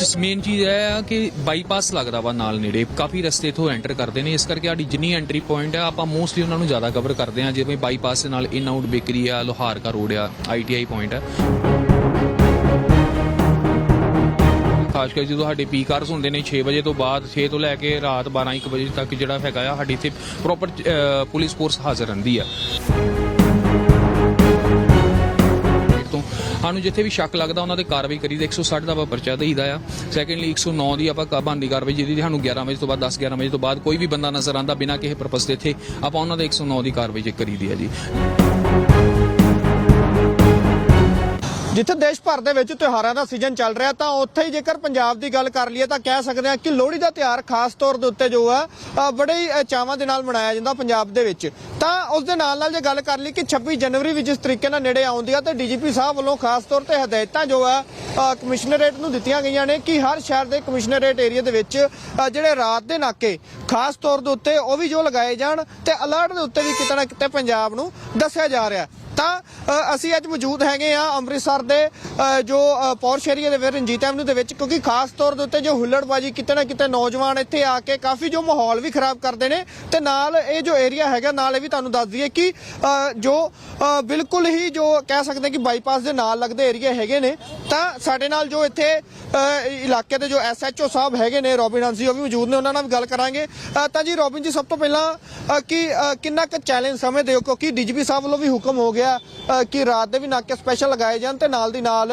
ਵਿੱਚ ਮੇਨ ਚੀਜ਼ ਇਹ ਆ ਕਿ ਬਾਈਪਾਸ ਲੱਗਦਾ ਵਾ ਨਾਲ ਨੇੜੇ। ਕਾਫੀ ਰਸਤੇ ਇਥੋਂ ਐਂਟਰ ਕਰਦੇ ਨੇ। ਇਸ ਕਰਕੇ ਸਾਡੀ ਜਿੰਨੀ ਐਂਟਰੀ ਪੁਆਇੰਟ ਆ, ਆਪਾਂ ਮੋਸਟਲੀ ਉਹਨਾਂ ਨੂੰ ਜ਼ਿਆਦਾ ਕਵਰ ਕਰਦੇ ਆ ਜਿਵੇਂ ਬਾਈਪਾਸ ਦੇ ਨਾਲ ਇਨ ਆਊਟ ਬੇਕਰੀ ਆ, ਲੋਹਾਰ ਕਾ ਰੋਡ ਆ ਆਈਟੀਆਈ ਪੁਆਇੰਟ ਆ। ਖਾਸ ਕਰਕੇ ਜਦੋਂ ਸਾਡੇ ਪੀ ਕਾਰਸ ਹੁੰਦੇ ਨੇ 6 ਵਜੇ ਤੋਂ ਬਾਅਦ 6 ਤੋਂ ਲੈ ਕੇ ਰਾਤ 12 1 ਵਜੇ ਤੱਕ ਜਿਹੜਾ ਹੈਗਾ ਆ, ਸਾਡੀ ਇੱਥੇ ਪ੍ਰੋਪਰ ਪੁਲਿਸ ਫੋਰਸ ਹਾਜ਼ਰ ਰਹਿੰਦੀ ਆ। ਸਾਨੂੰ ਜਿੱਥੇ ਵੀ ਸ਼ੱਕ ਲੱਗਦਾ, ਉਹਨਾਂ ਤੇ ਕਾਰਵਾਈ ਕਰੀਦਾ 160 ਦਾ ਆਪਾਂ ਪਰਚਾ ਦੇਈਦਾ ਆ। ਸੈਕੰਡਲੀ 109 ਦੀ ਆਪਾਂ ਕਾਬੰਦੀ ਕਾਰਵਾਈ, ਜਿਹਦੀ ਸਾਨੂੰ 11 ਵਜੇ ਤੋਂ ਬਾਅਦ 10 11 ਵਜੇ ਤੋਂ ਬਾਅਦ ਕੋਈ ਵੀ ਬੰਦਾ ਨਜ਼ਰ ਆਂਦਾ ਬਿਨਾਂ ਕਿਸੇ ਪਰਪਸ ਦੇ ਇੱਥੇ, ਆਪਾਂ ਉਹਨਾਂ ਦੇ 109 ਦੀ ਕਾਰਵਾਈ ਚੈੱਕ ਕਰੀਦੀ ਆ ਜੀ। ਜਿੱਥੇ ਦੇਸ਼ ਭਰ ਦੇ ਵਿੱਚ ਤਿਉਹਾਰਾਂ ਦਾ ਸੀਜ਼ਨ ਚੱਲ ਰਿਹਾ, ਤਾਂ ਉੱਥੇ ਹੀ ਜੇਕਰ ਪੰਜਾਬ ਦੀ ਗੱਲ ਕਰ ਲਈਏ, ਤਾਂ ਕਹਿ ਸਕਦੇ ਹਾਂ ਕਿ ਲੋਹੜੀ ਦਾ ਤਿਉਹਾਰ ਖਾਸ ਤੌਰ ਦੇ ਉੱਤੇ ਜੋ ਆ ਬੜੇ ਹੀ ਚਾਵਾਂ ਦੇ ਨਾਲ ਮਨਾਇਆ ਜਾਂਦਾ ਪੰਜਾਬ ਦੇ ਵਿੱਚ। ਤਾਂ ਉਸ ਦੇ ਨਾਲ ਨਾਲ ਜੇ ਗੱਲ ਕਰ ਲਈ ਕਿ 26 ਜਨਵਰੀ ਵੀ ਜਿਸ ਤਰੀਕੇ ਨਾਲ ਨੇੜੇ ਆਉਂਦੀ ਆ, ਤੇ ਡੀਜੀਪੀ ਸਾਹਿਬ ਵੱਲੋਂ ਖਾਸ ਤੌਰ ਤੇ ਹਦਾਇਤਾਂ ਜੋ ਆ ਕਮਿਸ਼ਨਰੇਟ ਨੂੰ ਦਿੱਤੀਆਂ ਗਈਆਂ ਨੇ ਕਿ ਹਰ ਸ਼ਹਿਰ ਦੇ ਕਮਿਸ਼ਨਰੇਟ ਏਰੀਆ ਦੇ ਵਿੱਚ ਜਿਹੜੇ ਰਾਤ ਦੇ ਨਾਕੇ ਖਾਸ ਤੌਰ ਦੇ ਉੱਤੇ ਉਹ ਵੀ ਜੋ ਲਗਾਏ ਜਾਣ, ਤੇ ਅਲਰਟ ਦੇ ਉੱਤੇ ਵੀ ਕਿਤੇ ਨਾ ਕਿਤੇ ਪੰਜਾਬ ਨੂੰ ਦੱਸਿਆ ਜਾ ਰਿਹਾ। ਤਾਂ ਅਸੀਂ ਅੱਜ ਮੌਜੂਦ ਹੈਗੇ ਆ ਅੰਮ੍ਰਿਤਸਰ ਦੇ ਜੋ ਅ, ਪੌਰਸ਼ ਏਰੀਆ ਦੇ ਵਿੱਚ ਰਣਜੀਤ ਐਵਨਿਊ ਦੇ ਵਿੱਚ ਕਿਉਂਕਿ ਖਾਸ ਤੌਰ ਦੇ ਉੱਤੇ ਜੋ ਹੁੱਲੜਬਾਜੀ ਕਿਤੇ ਨਾ ਕਿਤੇ ਨੌਜਵਾਨ ਇੱਥੇ ਆ ਕੇ ਕਾਫੀ ਜੋ ਮਾਹੌਲ ਵੀ ਖਰਾਬ ਕਰਦੇ ਨੇ ਤੇ ਨਾਲ ਇਹ ਜੋ ਏਰੀਆ ਹੈਗਾ ਨਾਲ ਇਹ ਵੀ ਤੁਹਾਨੂੰ ਦੱਸ ਦਈਏ ਕਿ ਜੋ ਬਿਲਕੁਲ ਹੀ ਜੋ ਕਹਿ ਸਕਦੇ ਕਿ ਬਾਈਪਾਸ ਦੇ ਨਾਲ ਲੱਗਦੇ ਏਰੀਆ ਹੈਗੇ ਨੇ ਤਾਂ ਸਾਡੇ ਨਾਲ ਜੋ ਇੱਥੇ ਇਲਾਕੇ ਦੇ ਜੋ ਐਸਐਚਓ ਸਾਹਿਬ ਹੈਗੇ ਨੇ ਰੋਬਿਨ ਹੰਸੀ ਉਹ ਵੀ ਮੌਜੂਦ ਨੇ ਉਹਨਾਂ ਨਾਲ ਵੀ ਗੱਲ ਕਰਾਂਗੇ। ਤਾਂ ਜੀ ਰੋਬਿਨ ਜੀ ਸਭ ਤੋਂ ਪਹਿਲਾਂ ਕਿ ਕਿੰਨਾ ਕੁ ਚੈਲੰਜ ਸਮਝਦੇ ਹੋ? ਕਿਉਂਕਿ ਡੀਜੀਪੀ ਸਾਹਿਬ ਵੱਲੋਂ ਵੀ ਹੁਕਮ ਹੋ ਗਿਆ ਅ, ਕਿ ਰਾਤ ਦੇ ਵੀ ਨਾਕੇ ਸਪੈਸ਼ਲ ਲਗਾਏ ਜਾਣ ਤੇ ਨਾਲ ਦੀ ਨਾਲ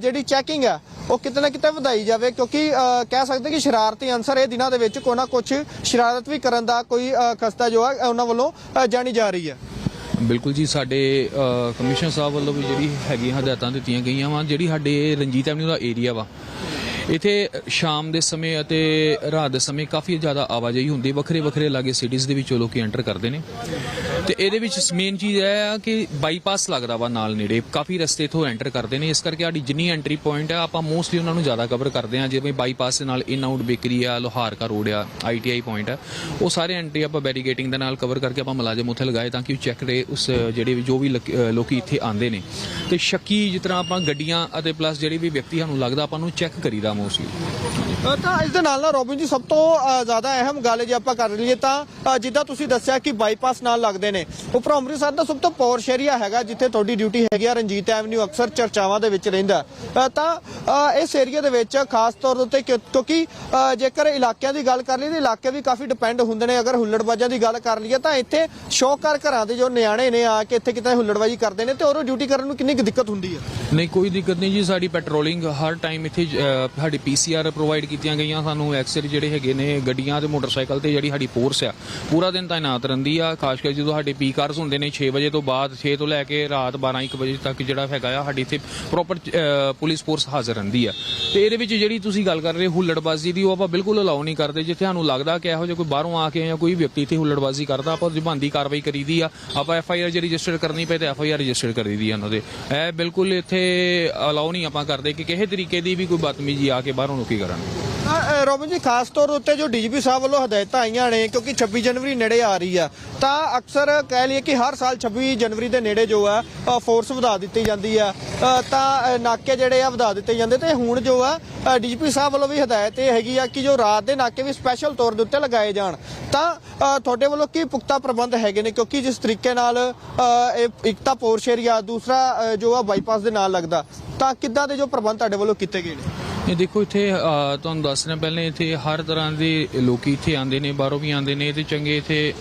ਜਿਹੜੀ ਚੈਕਿੰਗ ਹੈ ਉਹ ਕਿਤੇ ਨਾ ਕਿਤੇ ਵਧਾਈ ਜਾਵੇ ਕਿਉਂਕਿ ਕਹਿ ਸਕਦੇ ਕਿ ਸ਼ਰਾਰਤੀ ਅਨਸਰ ਇਹ ਦਿਨਾਂ ਦੇ ਵਿੱਚ ਕੋਈ ਨਾ ਕੁਝ ਸ਼ਰਾਰਤ ਵੀ ਕਰਨ ਦਾ ਕੋਈ ਖਸਤਾ ਜੋ ਹੈ ਉਹਨਾਂ ਵੱਲੋਂ ਜਾਣੀ ਜਾ ਰਹੀ ਹੈ। ਬਿਲਕੁਲ ਜੀ ਸਾਡੇ ਕਮਿਸ਼ਨਰ ਸਾਹਿਬ ਵੱਲੋਂ ਵੀ ਜਿਹੜੀ ਹੈਗੀਆਂ ਹਦਾਇਤਾਂ ਦਿੱਤੀਆਂ ਗਈਆਂ ਵਾ ਜਿਹੜੀ ਸਾਡੇ ਰਣਜੀਤ ਐਵਨਿਊ ਦਾ ਏਰੀਆ ਵਾ ਇੱਥੇ ਸ਼ਾਮ ਦੇ ਸਮੇਂ ਅਤੇ ਰਾਤ ਦੇ ਸਮੇਂ ਕਾਫੀ ਜ਼ਿਆਦਾ ਆਵਾਜਾਈ ਹੁੰਦੀ ਵੱਖਰੇ ਵੱਖਰੇ ਲਾਗੇ ਸਿਟੀਜ਼ ਦੇ ਵਿੱਚੋਂ ਲੋਕੀ ਐਂਟਰ ਕਰਦੇ ਨੇ। ਤੇ ਇਹਦੇ ਵਿੱਚ ਮੇਨ ਚੀਜ਼ ਇਹ ਆ ਕਿ ਬਾਈਪਾਸ ਲੱਗਦਾ ਵਾ ਨਾਲ ਨੇੜੇ। ਕਾਫੀ ਰਸਤੇ ਇਥੋਂ ਐਂਟਰ ਕਰਦੇ ਨੇ। ਇਸ ਕਰਕੇ ਸਾਡੀ ਜਿੰਨੀ ਐਂਟਰੀ ਪੁਆਇੰਟ ਆ ਆਪਾਂ ਮੋਸਟਲੀ ਉਹਨਾਂ ਨੂੰ ਜ਼ਿਆਦਾ ਕਵਰ ਕਰਦੇ ਆ ਜਿਵੇਂ ਬਾਈਪਾਸ ਦੇ ਨਾਲ ਇਨ ਆਊਟ ਬੇਕਰੀ ਆ ਲੋਹਾਰਕਾ ਰੋਡ ਆ ਆਈਟੀਆਈ ਪੁਆਇੰਟ ਆ ਉਹ ਸਾਰੇ ਐਂਟਰੀ ਆਪਾਂ ਬੈਰੀਗੇਟਿੰਗ ਦੇ ਨਾਲ ਕਵਰ ਕਰਕੇ ਆਪਾਂ ਮੁਲਾਜ਼ਮ ਉੱਥੇ ਲਗਾਏ ਤਾਂ ਕਿ ਉਹ ਚੈੱਕ ਰਹੇ ਉਸ ਜਿਹੜੇ ਜੋ ਵੀ ਲਕ- ਅ, ਲੋਕੀ ਇੱਥੇ ਆਉਂਦੇ ਨੇ। ਤੇ ਸ਼ੱਕੀ ਜਿਸ ਤਰ੍ਹਾਂ ਆਪਾਂ ਗੱਡੀਆਂ ਅਤੇ ਪਲੱਸ ਜਿਹੜੇ ਵੀ ਵਿਅਕਤੀ ਸਾਨੂੰ ਲੱਗਦਾ ਆਪਾਂ ਨੂੰ ਚੈੱਕ ਕਰੀਦਾ ਮੋਸਟਲੀ ਅ, ਤਾਂ ਇਸ ਦੇ ਨਾਲ ਨਾਲ ਰੋਬਿਨ ਜੀ ਸਭ ਤੋਂ ਜ਼ਿਆਦਾ ਅਹਿਮ ਗੱਲ ਜੇ ਆਪਾਂ ਕਰ ਲਈਏ ਤਾਂ ਅ, ਜਿੱਦਾਂ ਤੁਸੀਂ ਦੱਸਿਆ ਕਿ ਬਾਈਪਾਸ ਨਾਲ ਲੱਗਦੇ ਨੇ। ਉੱਪਰ ਅੰਮ੍ਰਿਤਸਰ ਦਾ ਸਭ ਤੋਂ ਪੌਰਸ਼ ਏਰੀਆ ਹੈਗਾ ਜਿੱਥੇ ਤੁਹਾਡੀ ਡਿਊਟੀ ਹੈਗੀ ਆ ਰਣਜੀਤ ਐਵਨਿਊ ਅਕਸਰ ਚਰਚਾਵਾਂ ਦੇ ਵਿੱਚ ਰਹਿੰਦਾ। ਤਾਂ ਇਸ ਏਰੀਆ ਦੇ ਵਿੱਚ ਖਾਸ ਤੌਰ ਉੱਤੇ ਕਿਉਂਕਿ ਜੇਕਰ ਇਲਾਕਿਆਂ ਦੀ ਗੱਲ ਕਰ ਲਈਏ ਤਾਂ ਇਲਾਕੇ ਵੀ ਕਾਫੀ ਡਿਪੈਂਡ ਹੁੰਦੇ ਨੇ। ਅਗਰ ਹੁੱਲੜਬਾਜ਼ਾਂ ਦੀ ਗੱਲ ਕਰ ਲਈਏ ਤਾਂ ਇੱਥੇ ਸ਼ੌਕਰ ਘਰਾਂ ਦੇ ਜੋ ਨਿਆਣੇ ਨੇ ਆ ਕੇ ਇੱਥੇ ਕਿਤੇ ਹੁੱਲੜਬਾਜ਼ੀ ਕਰਦੇ ਨੇ ਤੇ ਉਹ ਡਿਊਟੀ ਕਰਨ ਨੂੰ ਕਿੰਨੀ ਕੁ ਦਿੱਕਤ ਹੁੰਦੀ ਹੈ ਨਹੀਂ ਕੋਈ ਦਿੱਕਤ ਨਹੀਂ ਜੀ। ਸਾਡੀ ਪੈਟਰੋਲਿੰਗ ਹਰ ਟਾਈਮ ਇੱਥੇ ਸਾਡੀ ਪੀਸੀਆਰ ਪ੍ਰੋਵਾਈਡ ਕੀਤੀਆਂ ਗਈਆਂ। ਸਾਨੂੰ ਐਕਸਰ ਜਿਹੜੇ ਹੈਗੇ ਨੇ ਗੱਡੀਆਂ ਤੇ ਮੋਟਰਸਾਈਕਲ ਤੇ ਜਿਹੜੀ ਸਾਡੀ ਫੋਰਸ ਆ, ਪੂਰਾ ਦਿਨ ਤਾਇਨਾਤ ਰਹਿੰਦੀ ਆ। ਖਾਸ ਕਰਕੇ ਜਦੋਂ ਸਾਡੇ ਪੀ ਆਰਸ ਹੁੰਦੇ ਨੇ 6 ਵਜੇ ਤੋਂ ਬਾਅਦ 6 ਤੋਂ ਲੈ ਕੇ ਰਾਤ 12 1 ਵਜੇ ਤੱਕ ਜਿਹੜਾ ਹੈਗਾ ਆ, ਸਾਡੀ ਇੱਥੇ ਪ੍ਰੋਪਰ ਪੁਲਿਸ ਫੋਰਸ ਹਾਜ਼ਰ ਰਹਿੰਦੀ ਆ। ਤੇ ਇਹਦੇ ਵਿੱਚ ਜਿਹੜੀ ਤੁਸੀਂ ਗੱਲ ਕਰ ਰਹੇ ਹੁੱਲੜਬਾਜ਼ੀ ਦੀ, ਉਹ ਆਪਾਂ ਬਿਲਕੁਲ ਅਲਾਉ ਨਹੀਂ ਕਰਦੇ। ਜਿੱਥੇ ਸਾਨੂੰ ਲੱਗਦਾ ਕਿ ਇਹੋ ਜਿਹਾ ਕੋਈ ਬਾਹਰੋਂ ਆ ਕੇ ਜਾਂ ਕੋਈ ਵਿਅਕਤੀ ਇੱਥੇ ਹੁੱਲੜਬਾਜ਼ੀ ਕਰਦਾ, ਆਪਾਂ ਉਹਦੀ ਬਣਦੀ ਕਾਰਵਾਈ ਕਰੀਦੀ ਆ। ਆਪਾਂ ਐਫ ਆਈ ਆਰ ਜੇ ਰਜਿਸਟਰ ਕਰਨੀ ਪਏ ਤੇ ਐਫ ਆਈ ਆਰ ਰਜਿਸਟਰ ਕਰੀਦੀ ਆ ਉਹਨਾਂ ਦੇ। ਇਹ ਬਿਲਕੁਲ ਇੱਥੇ ਅਲਾਉ ਨਹੀਂ ਆਪਾਂ ਕਰਦੇ ਕਿ ਕਿਸੇ ਤਰੀਕੇ ਦੀ ਵੀ ਕੋਈ ਬਦਤਮੀਜ਼ੀ ਆ ਕੇ ਬਾਹਰੋਂ ਲੋਕੀ ਕਰਨ। ਰੋਬਿਨ ਜੀ, ਖਾਸ ਤੌਰ ਉੱਤੇ ਜੋ ਡੀਜੀਪੀ ਸਾਹਿਬ ਵੱਲੋਂ ਹਦਾਇਤਾਂ ਆਈਆਂ ਨੇ, ਕਿਉਂਕਿ 26 ਜਨਵਰੀ ਨੇੜੇ ਆ ਰਹੀ ਆ, ਤਾਂ ਅਕਸਰ ਕਹਿ ਲਈਏ ਕਿ ਹਰ ਸਾਲ 26 ਜਨਵਰੀ ਦੇ ਨੇੜੇ ਜੋ ਆ ਫੋਰਸ ਵਧਾ ਦਿੱਤੀ ਜਾਂਦੀ ਆ। ਤਾਂ ਨਾਕੇ ਜਿਹੜੇ ਆ ਵਧਾ ਦਿੱਤੇ ਜਾਂਦੇ ਤੇ ਹੁਣ ਜੋ ਆ ਡੀਜੀਪੀ ਸਾਹਿਬ ਵੱਲੋਂ ਵੀ ਹਦਾਇਤ ਇਹ ਹੈਗੀ ਆ ਕਿ ਜੋ ਰਾਤ ਦੇ ਨਾਕੇ ਵੀ ਸਪੈਸ਼ਲ ਤੌਰ ਦੇ ਉੱਤੇ ਲਗਾਏ ਜਾਣ। ਤਾਂ ਤੁਹਾਡੇ ਵੱਲੋਂ ਕੀ ਪੁਖਤਾ ਪ੍ਰਬੰਧ ਹੈਗੇ ਨੇ, ਕਿਉਂਕਿ ਜਿਸ ਤਰੀਕੇ ਨਾਲ ਇਹ ਇੱਕ ਤਾਂ ਪੋਰਸ਼ ਏਰੀਆ ਦੂਸਰਾ ਜੋ ਆ ਬਾਈਪਾਸ ਦੇ ਨਾਲ ਲੱਗਦਾ, ਤਾਂ ਕਿੱਦਾਂ ਦੇ ਜੋ ਪ੍ਰਬੰਧ ਤੁਹਾਡੇ ਵੱਲੋਂ ਕੀਤੇ ਗਏ ਨੇ? ਇਹ ਦੇਖੋ ਇੱਥੇ ਤੁਹਾਨੂੰ ਦੱਸ ਰਿਹਾ ਪਹਿਲੇ ਇੱਥੇ ਹਰ ਤਰ੍ਹਾਂ ਦੇ ਲੋਕੀ ਇੱਥੇ ਆਉਂਦੇ ਨੇ, ਬਾਹਰੋਂ ਵੀ ਆਉਂਦੇ ਨੇ, ਤੇ ਚੰਗੇ ਇੱਥੇ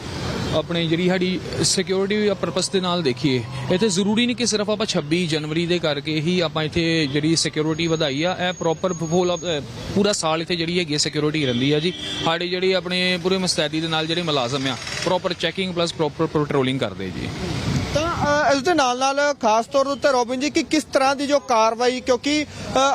ਆਪਣੇ ਜਿਹੜੀ ਸਾਡੀ ਸਿਕਿਉਰਿਟੀ ਪਰਪਸ ਦੇ ਨਾਲ ਦੇਖੀਏ, ਇੱਥੇ ਜ਼ਰੂਰੀ ਨਹੀਂ ਕਿ ਸਿਰਫ ਆਪਾਂ 26 ਜਨਵਰੀ ਦੇ ਕਰਕੇ ਹੀ ਆਪਾਂ ਇੱਥੇ ਜਿਹੜੀ ਸਿਕਿਉਰਿਟੀ ਵਧਾਈ ਆ, ਇਹ ਪ੍ਰੋਪਰ ਪੂਰਾ ਸਾਲ ਇੱਥੇ ਜਿਹੜੀ ਹੈਗੀ ਸਿਕਿਉਰਿਟੀ ਰਹਿੰਦੀ ਆ ਜੀ। ਸਾਡੇ ਜਿਹੜੇ ਆਪਣੇ ਪੂਰੇ ਮੁਸਤੈਦੀ ਦੇ ਨਾਲ ਜਿਹੜੇ ਮੁਲਾਜ਼ਮ ਆ proper checking plus proper patrolling ਕਰਦੇ ਜੀ। ਇਸ ਦੇ ਨਾਲ ਨਾਲ ਖਾਸ ਤੌਰ ਉੱਤੇ ਰੋਬਿਨ ਜੀ, ਕਿ ਕਿਸ ਤਰ੍ਹਾਂ ਦੀ ਜੋ ਕਾਰਵਾਈ, ਕਿਉਂਕਿ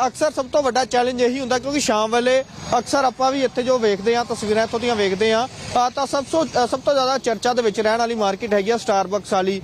ਅਕਸਰ ਸਭ ਤੋਂ ਵੱਡਾ ਚੈਲੰਜ ਇਹੀ ਹੁੰਦਾ, ਕਿਉਂਕਿ ਸ਼ਾਮ ਵੇਲੇ ਅਕਸਰ ਆਪਾਂ ਵੀ ਇੱਥੇ ਜੋ ਵੇਖਦੇ ਆ ਤਸਵੀਰਾਂ ਇੱਥੋਂ ਦੀਆਂ ਵੇਖਦੇ ਆ ਤਾਂ ਸਭ ਤੋਂ ਸਭ ਤੋਂ ਜ਼ਿਆਦਾ ਚਰਚਾ ਦੇ ਵਿੱਚ ਰਹਿਣ ਵਾਲੀ ਮਾਰਕੀਟ ਹੈਗੀ ਆ ਸਟਾਰਬਕਸ ਵਾਲੀ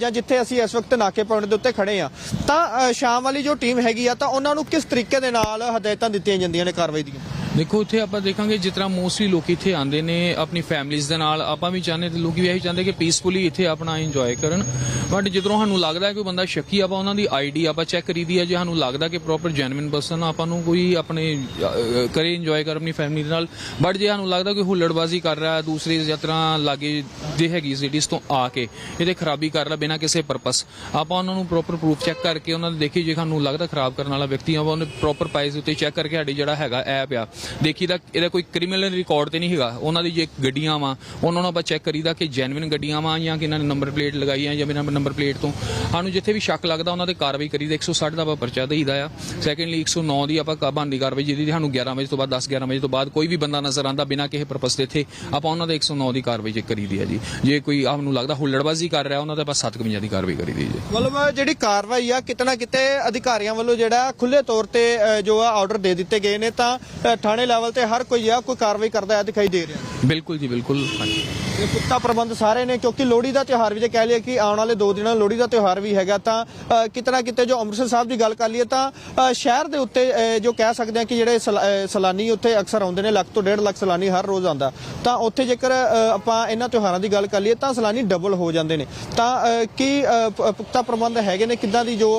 ਜਾਂ ਜਿੱਥੇ ਅਸੀਂ ਇਸ ਵਕਤ ਨਾਕੇ ਪੁਆਇੰਟ ਦੇ ਉੱਤੇ ਖੜੇ ਆ ਤਾਂ ਸ਼ਾਮ ਵਾਲੀ ਜੋ ਟੀਮ ਹੈਗੀ ਆ, ਤਾਂ ਉਹਨਾਂ ਨੂੰ ਕਿਸ ਤਰੀਕੇ ਦੇ ਨਾਲ ਹਦਾਇਤਾਂ ਦਿੱਤੀਆਂ ਜਾਂਦੀਆਂ ਨੇ ਕਾਰਵਾਈ ਦੀਆਂ? ਦੇਖੋ ਇੱਥੇ ਆਪਾਂ ਦੇਖਾਂਗੇ ਜਿਸ ਤਰ੍ਹਾਂ ਮੋਸਟਲੀ ਲੋਕ ਇੱਥੇ ਆਉਂਦੇ ਨੇ ਆਪਣੀ ਫੈਮਿਲੀਜ਼ ਦੇ ਨਾਲ। ਆਪਾਂ ਵੀ ਚਾਹੁੰਦੇ ਤੇ ਲੋਕੀ ਵੀ ਇਹੀ ਚਾਹੁੰਦੇ ਕਿ ਪੀਸਫੁਲੀ ਇੱਥੇ ਆਪਣਾ ਇੰਜੋਏ ਕਰਨ। ਬਟ ਜਦੋਂ ਸਾਨੂੰ ਲੱਗਦਾ ਹੈ ਕੋਈ ਬੰਦਾ ਸ਼ੱਕੀ ਆਪਾਂ ਉਹਨਾਂ ਦੀ ਆਈਡੀ ਆਪਾਂ ਚੈੱਕ ਕਰੀਦੀ ਹੈ। ਜੇ ਸਾਨੂੰ ਲੱਗਦਾ ਕਿ ਪ੍ਰੋਪਰ ਜੈਨੂਇਨ ਪਰਸਨ ਆਪਾਂ ਨੂੰ ਕੋਈ ਆਪਣੇ ਅਹ, ਕਰੇ ਇੰਜੋਏ ਕਰ ਆਪਣੀ ਫੈਮਿਲੀ ਦੇ ਨਾਲ। ਬਟ ਜੇ ਸਾਨੂੰ ਲੱਗਦਾ ਕਿ ਹੁੱਲੜਬਾਜ਼ੀ ਕਰ ਰਿਹਾ ਦੂਸਰੀ ਯਾਤਰਾ ਲਾਗੇ ਦੇ ਹੈਗੀ ਸਿਟੀਜ਼ ਤੋਂ ਆ ਕੇ ਇਹਦੇ ਖਰਾਬੀ ਕਰ ਰਿਹਾ ਬਿਨਾਂ ਕਿਸੇ ਪਰਪਸ ਆਪਾਂ ਉਹਨਾਂ ਨੂੰ ਪ੍ਰੋਪਰ ਪ੍ਰੂਫ ਚੈੱਕ ਕਰਕੇ ਉਹਨਾਂ ਦੇ ਦੇਖੀ ਜੇ ਸਾਨੂੰ ਲੱਗਦਾ ਖਰਾਬ ਕਰਨ ਵਾਲਾ ਵਿਅਕਤੀ ਆ ਆਪਾਂ ਉਹਨੇ ਪ੍ਰੋਪਰ ਪ੍ਰਾਈਸ ਉੱਤੇ ਚੈੱਕ ਕਰਕੇ ਸਾਡੀ ਜਿਹੜਾ ਹੈਗਾ ਐਪ ਆ ਦੇਖੀ ਇਹਦਾ ਕੋਈ ਕ੍ਰਿਮੀਨਲ ਰਿਕਾਰਡ ਤੇ ਨਹੀਂ ਹੈਗਾ। ਉਹਨਾਂ ਦੀ ਜੇ ਗੱਡੀਆਂ ਵਾ, ਉਹਨਾਂ ਨੂੰ ਆਪਾਂ ਚੈੱਕ ਕਰੀਦਾ ਕਿ ਜੈਨੂਇਨ ਗੱਡੀਆਂ ਵਾ ਜਾਂ ਕਿ ਇਹਨਾਂ ਨੇ ਨੰਬਰ ਪਲੇਟ ਲਗਾਈ ਆ ਜਾਂ ਬਿਨਾਂ ਨੰਬਰ ਪਲੇਟ ਤੋਂ। ਸਾਨੂੰ ਜਿੱਥੇ ਵੀ ਸ਼ੱਕ ਲੱਗਦਾ ਉਹਨਾਂ ਤੇ ਕਾਰਵਾਈ ਕਰੀਦਾ 160 ਦਾ ਆਪਾਂ ਪਰਚਾ ਦੇਈਦਾ ਆ। ਸੈਕੰਡਲੀ 109 ਦੀ ਆਪਾਂ ਕਾਬਾਂਦੀ ਕਾਰਵਾਈ ਜਿਹਦੀ ਸਾਨੂੰ 11 ਵਜੇ ਤੋਂ ਬਾਅਦ 10 11 ਵਜੇ ਤੋਂ ਬਾਅਦ ਕੋਈ ਵੀ ਬੰਦਾ ਨਜ਼ਰ ਆਂਦਾ ਬਿਨਾਂ ਕਿਸੇ ਪਰਪਸ ਦੇ ਇੱਥੇ, ਆਪਾਂ ਉਹਨਾਂ ਦੇ 109 ਦੀ ਕਾਰਵਾਈ ਚੈੱਕ ਕਰੀਦੀ ਆ ਜੀ। ਜੇ ਕੋਈ ਆਪ ਨੂੰ ਲੱਗਦਾ ਹੁੱਲੜਬਾਜ਼ੀ ਕਰ ਰਿਹਾ, ਉਹਨਾਂ ਤੇ ਆਪਾਂ 752 ਦੀ ਕਾਰਵਾਈ ਕਰੀਦੀ ਜੀ। ਮਤਲਬ ਜਿਹੜੀ ਕਾਰਵਾਈ ਆ, ਕਿਤੇ ਨਾ ਕਿਤੇ ਅਧਿਕਾਰੀਆਂ ਵੱਲੋਂ ਜਿਹੜਾ ਖੁੱਲੇ ਤੌਰ ਤੇ ਜੋ ਆ ਆਰਡਰ ਦੇ ਦਿੱਤੇ ਗਏ ਨੇ, ਤਾਂ ਥਾਣੇ ਲੈਵਲ ਤੇ ਹਰ ਕੋਈ ਆ ਕੋਈ ਕਾਰਵਾਈ ਕਰਦਾ ਆ ਦਿਖਾਈ ਦੇ ਰਿਹਾ ਬਿਲਕੁਲ ਜੀ, ਬਿਲਕੁਲ। ਹਾਂਜੀ। ਇਹ ਪੁਖਤਾ ਪ੍ਰਬੰਧ ਸਾਰੇ ਨੇ ਕਿਉਂਕਿ ਲੋਹੜੀ ਦਾ ਤਿਉਹਾਰ ਵੀ ਜੇ ਕਹਿ ਲਈਏ ਕਿ ਆਉਣ ਵਾਲੇ ਦੋ ਦਿਨਾਂ ਲੋਹੜੀ ਦਾ ਤਿਉਹਾਰ ਵੀ ਹੈਗਾ ਤਾਂ ਅ, ਕਿਤੇ ਨਾ ਕਿਤੇ ਜੋ ਅੰਮ੍ਰਿਤਸਰ ਸਾਹਿਬ ਦੀ ਗੱਲ ਕਰ ਲਈਏ ਤਾਂ ਸ਼ਹਿਰ ਦੇ ਉੱਤੇ ਜੋ ਕਹਿ ਸਕਦੇ ਆ ਕਿ ਜਿਹੜੇ ਸੈਲਾ- ਉੱਥੇ ਅਕਸਰ ਆਉਂਦੇ ਨੇ ਲੱਖ ਤੋਂ ਡੇਢ ਲੱਖ ਸੈਲਾਨੀ ਹਰ ਰੋਜ਼ ਆਉਂਦਾ। ਤਾਂ ਉੱਥੇ ਜੇਕਰ ਆਪਾਂ ਇਹਨਾਂ ਤਿਉਹਾਰਾਂ ਦੀ ਗੱਲ ਕਰ ਲਈਏ ਤਾਂ ਸੈਲਾਨੀ ਡਬਲ ਹੋ ਜਾਂਦੇ ਨੇ। ਤਾਂ ਕੀ ਪੁਖਤਾ ਪ੍ਰਬੰਧ ਹੈਗੇ ਨੇ? ਕਿੱਦਾਂ ਦੀ ਜੋ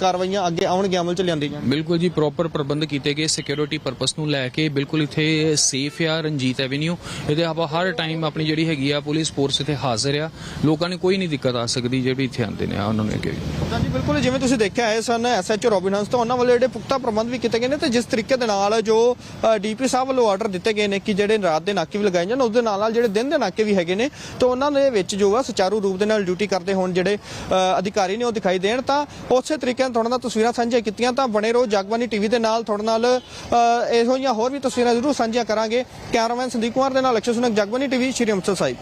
ਕਾਰਵਾਈਆਂ ਅੱਗੇ ਆਉਣਗੇ ਅਮਲ ਚ ਲਿਆਂਦੀਆਂ ਜਾਣ? ਬਿਲਕੁਲ ਜੀ ਪ੍ਰੋਪਰ ਪ੍ਰਬੰਧ ਕੀਤੇ ਗਏ ਸਿਕਿਉਰਿਟੀ ਪਰਪਸ ਨੂੰ ਲੈ ਕੇ ਬਿਲਕੁਲ ਇੱਥੇ ਸੇਫ ਆ ਰਣਜੀਤ ਐਵੇਨਿਊ ਇਹਦੇ ਆਪਾਂ ਹਰ ਟਾਈਮ ਆਪਣੀ ਜਿਹੜੀ ਹੈਗੀ ਆ ਪੁਲਿਸ ਫੋਰਸ ਇੱਥੇ ਹਾਜ਼ਰ ਆ। ਲੋਕਾਂ ਨੂੰ ਕੋਈ ਨਹੀਂ ਦਿੱਕਤ ਆ ਸਕਦੀ ਜਿਹੜੇ ਇੱਥੇ ਆਉਂਦੇ ਨੇ। ਆ ਉਹਨਾਂ ਨੂੰ ਅੱਗੇ ਹਾਂਜੀ ਬਿਲਕੁਲ। ਜਿਵੇਂ ਤੁਸੀਂ ਦੇਖਿਆ ਹੈ ਸਨ ਐਸਐਚਓ ਰੋਬਿਨ ਹੰਸ ਤੋਂ। ਉਹਨਾਂ ਵੱਲੋਂ ਜਿਹੜੇ ਪੁਖਤਾ ਪ੍ਰਬੰਧ ਵੀ ਕੀਤੇ ਗਏ ਨੇ ਤੇ ਜਿਸ ਤਰੀਕੇ ਦੇ ਨਾਲ ਜੋ ਡੀਪੀ ਸਾਹਿਬ ਵੱਲੋਂ ਆਰਡਰ ਦਿੱਤੇ ਗਏ ਨੇ ਕਿ ਜਿਹੜੇ ਰਾਤ ਦੇ ਨਾਕੇ ਵੀ ਲਗਾਏ ਜਾਣ ਉਸ ਦੇ ਨਾਲ ਨਾਲ ਜਿਹੜੇ ਦਿਨ ਦੇ ਨਾਕੇ ਵੀ ਹੈਗੇ ਨੇ ਤੇ ਉਹਨਾਂ ਦੇ ਵਿੱਚ ਜੋ ਆ ਸੁਚਾਰੂ ਰੂਪ ਦੇ ਨਾਲ ਡਿਊਟੀ ਕਰਦੇ ਹੋਣ ਜਿਹੜੇ ਅਧਿਕਾਰੀ ਨੇ ਉਹ ਦਿਖਾਈ ਦੇਣ। ਤਾਂ ਉਸੇ ਤਰੀਕੇ ਨਾਲ ਤੁਹਾਡੇ ਨਾਲ ਤਸਵੀਰਾਂ ਸਾਂਝੀਆਂ ਕੀਤੀਆਂ ਤਾਂ ਬਣੇ ਰਹੋ ਜਗਬਾਨੀ ਟੀਵੀ ਦੇ ਨਾਲ। ਤੁਹਾਡੇ ਨਾਲ ਅ, ਇਹੋ ਜਿਹੀਆਂ ਹੋਰ ਵੀ ਤਸਵੀਰਾਂ ਜ਼ਰੂਰ ਸਾਂਝੀਆਂ ਕਰਾਂਗੇ। ਕੈਮਰਾਮੈਨ ਸੰਦੀਪ ਕੁਮਾਰ ਦੇ ਨਾਲ ਅਕਸ਼ੇ ਸੁਨਕ ਜਗਬਾਨੀ ਟੀਵੀ ਸ਼੍ਰੀ ਅੰਮ੍ਰਿਤਸਰ ਸਾਹਿਬ।